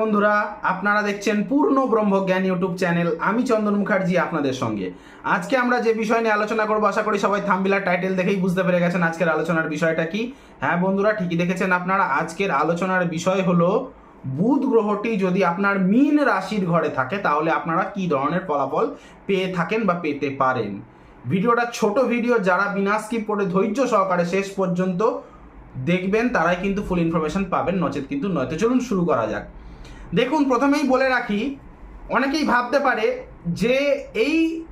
বন্ধুরা, আপনারা দেখছেন পূর্ণ ব্রহ্মজ্ঞান ইউটিউব চ্যানেল। আমি চন্দন মুখার্জি আপনাদের সঙ্গে। আজকে আমরা যে বিষয় নিয়ে আলোচনা করব, আশা করি সবাই থাম্বিলার টাইটেল দেখেই বুঝতে পেরে গেছেন আজকের আলোচনার বিষয়টা কি। হ্যাঁ বন্ধুরা, ঠিকই দেখেছেন আপনারা, আজকের আলোচনার বিষয় হলো, বুধ গ্রহটি যদি আপনার মীন রাশির ঘরে থাকে, তাহলে আপনারা কি ধরনের ফলাফল পেয়ে থাকেন বা পেতে পারেন? ভিডিওটা ছোট ভিডিও, যারা বিনা স্কিপ করে ধৈর্য সহকারে শেষ পর্যন্ত দেখবেন, তারাই কিন্তু ফুল ইনফরমেশন পাবেন, নচেত কিন্তু নয়তো চলুন শুরু করা যাক। দেখুন, প্রথমেই বলে রাখি, অনেকেই ভাবতে পারে যে এই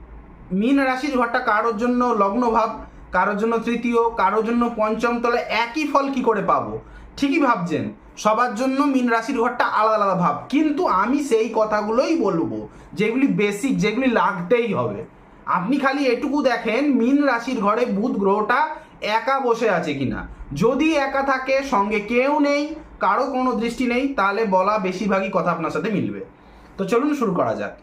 মীন রাশির ঘরটা কারোর জন্য লগ্ন ভাব, কারোর জন্য তৃতীয়, কারোর জন্য পঞ্চম তলে একই ফল কি করে পাবো? ঠিকই ভাবছেন, সবার জন্য মীন রাশির ঘরটা আলাদা আলাদা ভাব। কিন্তু আমি সেই কথাগুলোই বলব, যেগুলি বেসিক যেগুলি লাগতেই হবে। আপনি খালি এটুকু দেখেন, মীন রাশির ঘরে বুধ গ্রহটা একা বসে আছে কিনা। যদি একা থাকে, সঙ্গে কেউ নেই কারও কোনো দৃষ্টি নেই, তাহলে বলা বেশিরভাগই কথা আপনার সাথে মিলবে। তো চলুন শুরু করা যাক।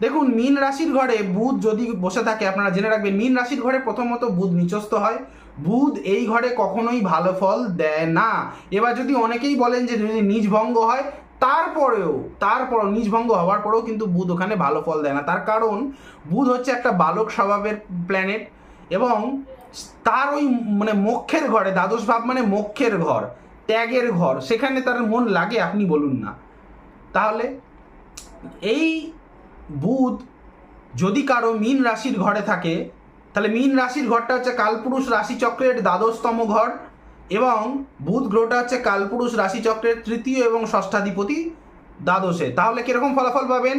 দেখুন, মীন রাশির ঘরে বুধ যদি বসে থাকে, আপনারা জেনে রাখবেন, মীন রাশির ঘরে প্রথমত বুধ নিচস্থ হয়। বুধ এই ঘরে কখনোই ভালো ফল দেয় না। এবার যদি অনেকেই বলেন যে যদি নিজ ভঙ্গ হয়, তারপরেও, তারপর নিজ ভঙ্গ হওয়ার পরেও কিন্তু বুধ ওখানে ভালো ফল দেয় না। তার কারণ, বুধ হচ্ছে একটা বালক স্বভাবের প্ল্যানেট এবং তার ওই মানে মক্ষের ঘরে, দ্বাদশ ভাব মানে মক্ষের ঘর। ত্যাগের ঘর, সেখানে তার মন লাগে, আপনি বলুন না। তাহলে এই বুধ যদি কারও মীন রাশির ঘরে থাকে, তাহলে মীন রাশির ঘরটা হচ্ছে কালপুরুষ রাশিচক্রের দ্বাদশতম ঘর এবং বুধ গ্রহটা হচ্ছে কালপুরুষ রাশিচক্রের তৃতীয় এবং ষষ্ঠাধিপতি দ্বাদশে। তাহলে কীরকম ফলাফল পাবেন?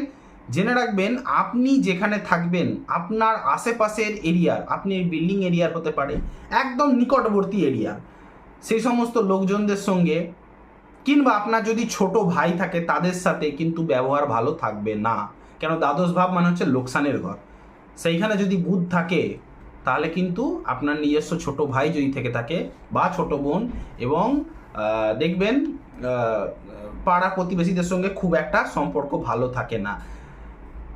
জেনে রাখবেন, আপনি যেখানে থাকবেন, আপনার আশেপাশের এরিয়ার আপনি বিল্ডিং এরিয়ার হতে পারে, একদম নিকটবর্তী এরিয়ার সেই সমস্ত লোকজনদের সঙ্গে, কিংবা আপনার যদি ছোট ভাই থাকে তাদের সাথে কিন্তু ব্যবহার ভালো থাকবে না। কেন? দ্বাদশ ভাব মানে হচ্ছে লোকসানের ঘর। সেইখানে যদি বুধ থাকে, তাহলে কিন্তু আপনার নিজস্ব ছোট ভাই যদি থেকে থাকে, বা ছোট বোন, এবং দেখবেন পাড়া প্রতিবেশীদের সঙ্গে খুব একটা সম্পর্ক ভালো থাকে না।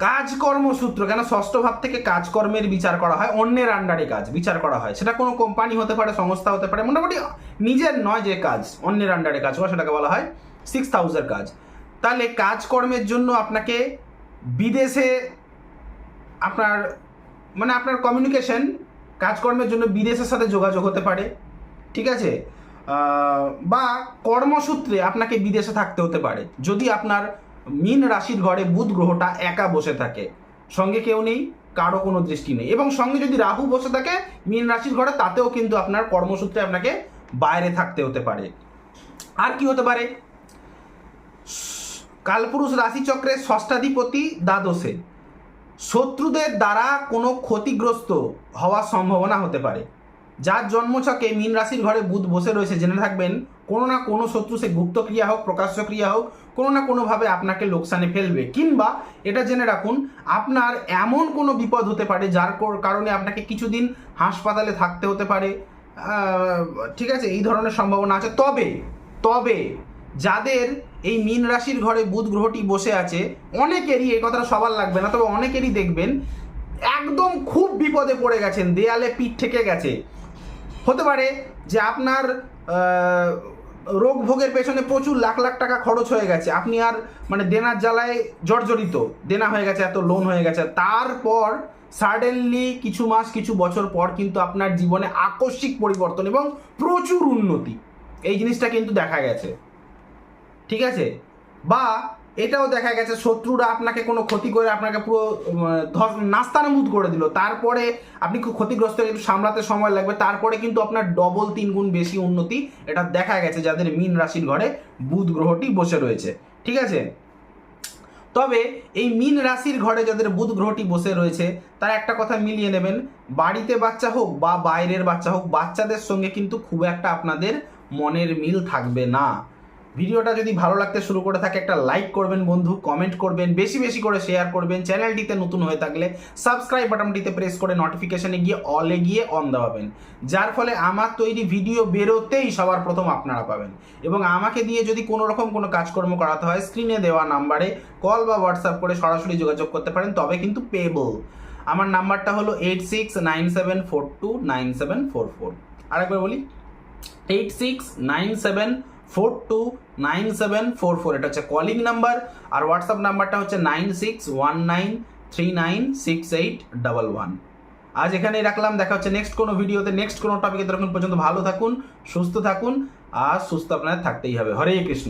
কাজকর্ম সূত্র কেন ষষ্ঠ ভাব থেকে কাজকর্মের বিচার করা হয়, অন্যের আন্ডারে কাজ, বিচার করা হয়। সেটা কোনো কোম্পানি হতে পারে, সংস্থা হতে পারে, মোটামুটি নিজের নয় যে কাজ, অন্যের আন্ডারে কাজ করা সেটাকে বলা হয় সিক্স হাউসের কাজ। তাহলে কাজকর্মের জন্য আপনাকে বিদেশে আপনার মানে আপনার কমিউনিকেশন কাজকর্মের জন্য বিদেশের সাথে যোগাযোগ হতে পারে, ঠিক আছে? বা কর্মসূত্রে আপনাকে বিদেশে থাকতে হতে পারে। যদি আপনার মীন রাশির ঘরে বুধ গ্রহটা একা বসে থাকে। সঙ্গে কেউ নেই, কারও কোনো দৃষ্টি নেই। এবং সঙ্গে যদি রাহু বসে থাকে, মীন রাশির ঘরে তাতেও কিন্তু আপনার কর্মসূত্রে আপনাকে বাইরে থাকতে হতে পারে। আর কি হতে পারে? কালপুরুষ রাশিচক্রের ষষ্ঠাধিপতি দ্বাদশে। শত্রুদের দ্বারা কোনো ক্ষতিগ্রস্ত হওয়ার সম্ভাবনা হতে পারে। যার জন্মছকে মীন রাশির ঘরে বুধ বসে রয়েছে, জেনে থাকবেন, কোনো না কোনো শত্রু সে গুপ্ত ক্রিয়া হোক প্রকাশ্য ক্রিয়া হোক, কোনো না কোনোভাবে আপনাকে লোকসানে ফেলবে। কিংবা এটা জেনে রাখুন, আপনার এমন কোনো বিপদ হতে পারে যার কারণে আপনাকে কিছুদিন হাসপাতালে থাকতে হতে পারে। ঠিক আছে, এই ধরনের সম্ভাবনা আছে। তবে তবে যাদের এই মীন রাশির ঘরে বুধ গ্রহটি বসে আছে, অনেকেরই এই কথাটা সবার লাগবে না, তবে অনেকেরই দেখবেন, একদম খুব বিপদে পড়ে গেছেন, দেয়ালে পিঠ ঠেকে গেছে। হতে পারে যে আপনার রোগ ভোগের পেছনে প্রচুর লাখ লাখ টাকা খরচ হয়ে গেছে। আপনি আর মানে দেনার জ্বালায় জর্জরিত। দেনা হয়ে গেছে, এত লোন হয়ে গেছে। তারপর সাডেনলি কিছু মাস, কিছু বছর পর কিন্তু আপনার জীবনে আকস্মিক পরিবর্তন এবং প্রচুর উন্নতি। এই জিনিসটা কিন্তু দেখা গেছে। ঠিক আছে? বা এটাও দেখা গেছে, শত্রুরা আপনাকে কোনো ক্ষতি করে আপনাকে পুরো ধস করে দিল। তারপরে আপনি খুব ক্ষতিগ্রস্ত একটু সামলাতে সময় লাগবে, তারপরে কিন্তু আপনার ডবল তিন গুণ বেশি উন্নতি এটা দেখা গেছে যাদের মীন রাশির ঘরে বুধ গ্রহটি বসে রয়েছে, ঠিক আছে? তবে এই মীন রাশির ঘরে যাদের বুধ গ্রহটি বসে রয়েছে, তার একটা কথা মিলিয়ে নেবেন, বাড়িতে বাচ্চা হোক বা বাইরের বাচ্চা হোক, বাচ্চাদের সঙ্গে কিন্তু খুব একটা আপনাদের মনের মিল থাকবে না। ভিডিওটা যদি ভালো লাগতে শুরু করে থাকে, একটা লাইক করবেন বন্ধু কমেন্ট করবেন, বেশি বেশি করে শেয়ার করবেন চ্যানেলটিতে নতুন হয়ে থাকলে সাবস্ক্রাইব বাটনটিতে প্রেস করে নোটিফিকেশনে গিয়ে অলে গিয়ে অন দেওয়াবেন যার ফলে আমার তৈরি ভিডিও বেরোতেই সবার প্রথম আপনারা পাবেন। এবং আমাকে দিয়ে যদি কোনো রকম কোনো কাজকর্ম করাতে হয় স্ক্রিনে দেওয়া নাম্বারে কল বা হোয়াটসঅ্যাপ করে সরাসরি যোগাযোগ করতে পারেন, তবে কিন্তু পেবল আমার নাম্বারটা হলো eight six nine seven four two nine seven four four আরেকবার বলি eight six nine seven four two nine seven four four. এটা হচ্ছে কলিং নাম্বার আর হোয়াটসঅ্যাপ নাম্বারটা হচ্ছে nine six one nine three nine six eight double one. আজ এখানেই রাখলাম, দেখা হচ্ছে নেক্সট কোনো ভিডিওতে নেক্সট কোনো টপিকে তখন পর্যন্ত ভালো থাকুন, সুস্থ থাকুন, আর সুস্থ আপনার থাকতেই হবে। হরে কৃষ্ণ।